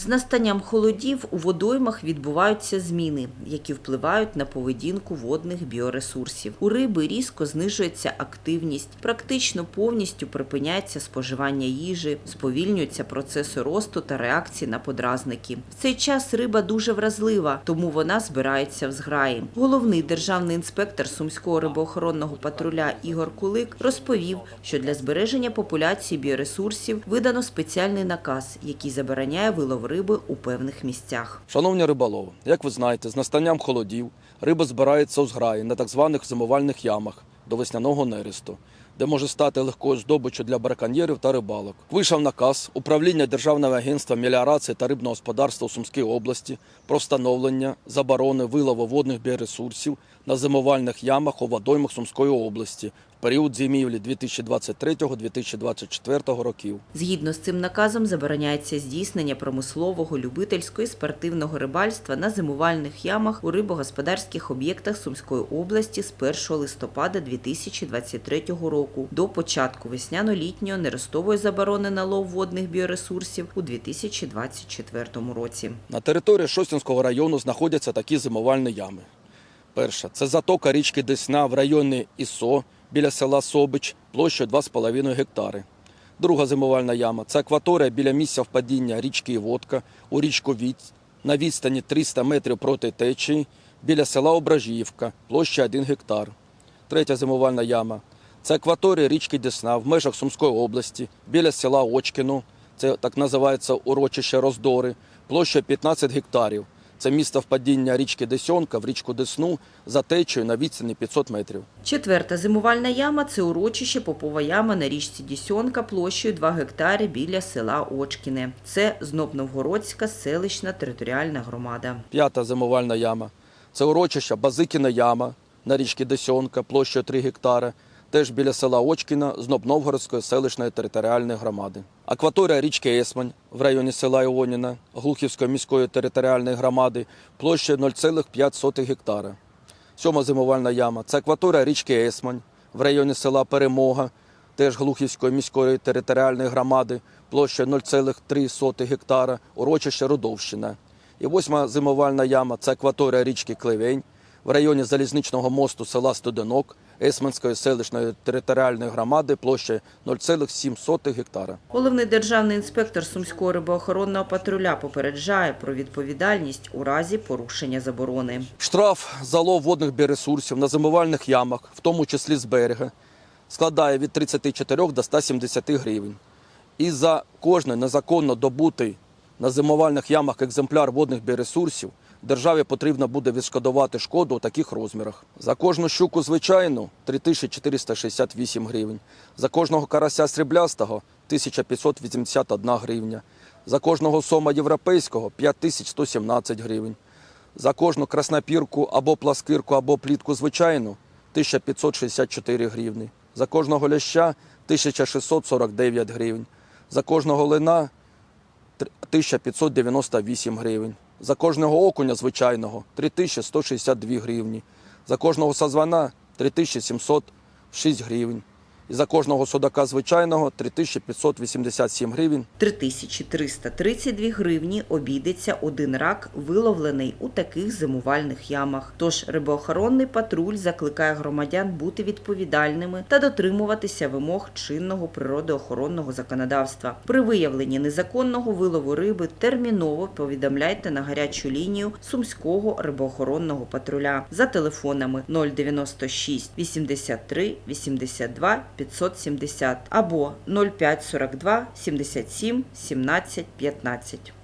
З настанням холодів у водоймах відбуваються зміни, які впливають на поведінку водних біоресурсів. У риби різко знижується активність, практично повністю припиняється споживання їжі, сповільнюються процеси росту та реакції на подразники. В цей час риба дуже вразлива, тому вона збирається в зграї. Головний державний інспектор Сумського рибоохоронного патруля Ігор Кулик розповів, що для збереження популяції біоресурсів видано спеціальний наказ, який забороняє вилов риби у певних місцях. Шановні риболови, як ви знаєте, з настанням холодів риба збирається у зграї на так званих зимувальних ямах до весняного нересту, де може стати легкою здобиччю для браконьєрів та рибалок. Вийшов наказ управління Державного агентства меліорації та рибного господарства у Сумській області про встановлення заборони вилову водних біоресурсів на зимувальних ямах у водоймах Сумської області період зимівлі 2023-2024 років. Згідно з цим наказом забороняється здійснення промислового, любительського і спортивного рибальства на зимувальних ямах у рибогосподарських об'єктах Сумської області з 1 листопада 2023 року до початку весняно-літньої нерестової заборони на лов водних біоресурсів у 2024 році. На території Шостінського району знаходяться такі зимувальні ями. Перша це затока річки Десна в районі ІСО біля села Собич площею 2,5 гектари. Друга зимувальна яма це акваторія біля місця впадіння річки Іводка у річку Віць на відстані 300 метрів проти течії біля села Ображіївка, площа 1 гектар. Третя зимувальна яма це акваторія річки Десна в межах Сумської області біля села Очкіно, це так називається урочище Роздори, площа 15 гектарів. Це місце впадіння річки Десьонка в річку Десну за течею на відстані 500 метрів. Четверта зимувальна яма це урочище Попова яма на річці Дісьонка площею 2 гектари біля села Очкіне. Це Знобновгородська селищна територіальна громада. П'ята зимувальна яма це урочище Базикіна яма на річці Десьонка площею 3 гектари, теж біля села Очкіна Знобновгородської селищної територіальної громади. Акваторія річки Есмань в районі села Іоніна Глухівської міської територіальної громади площею 0,5 гектара. Сьома зимувальна яма це акваторія річки Есмань в районі села Перемога, теж Глухівської міської територіальної громади, площа 0,3 гектара, урочище Рудовщина. І восьма зимувальна яма це акваторія річки Клевень в районі залізничного мосту села Студенок Есманської селищної територіальної громади площа 0,7 гектара. Головний державний інспектор Сумського рибоохоронного патруля попереджає про відповідальність у разі порушення заборони. Штраф за лов водних біоресурсів на зимувальних ямах, в тому числі з берега, складає від 34 до 170 гривень. І за кожний незаконно добутий на зимувальних ямах екземпляр водних біоресурсів державі потрібно буде відшкодувати шкоду у таких розмірах. За кожну щуку звичайну 3468 гривень, за кожного карася сріблястого 1581 гривня, за кожного сома європейського 5117 гривень. За кожну краснопірку або пласкирку, або плітку звичайну 1564 гривні. За кожного ляща 1649 гривень. За кожного лина 1598 гривень. За кожного окуня звичайного 3162 гривні. За кожного сазвана 3706 гривень. І за кожного судака звичайного 3587 гривень 3332 гривні обійдеться один рак, виловлений у таких зимувальних ямах. Тож рибоохоронний патруль закликає громадян бути відповідальними та дотримуватися вимог чинного природоохоронного законодавства. При виявленні незаконного вилову риби терміново повідомляйте на гарячу лінію Сумського рибоохоронного патруля за телефонами 096 83 82 570 або 0542 77 17 15.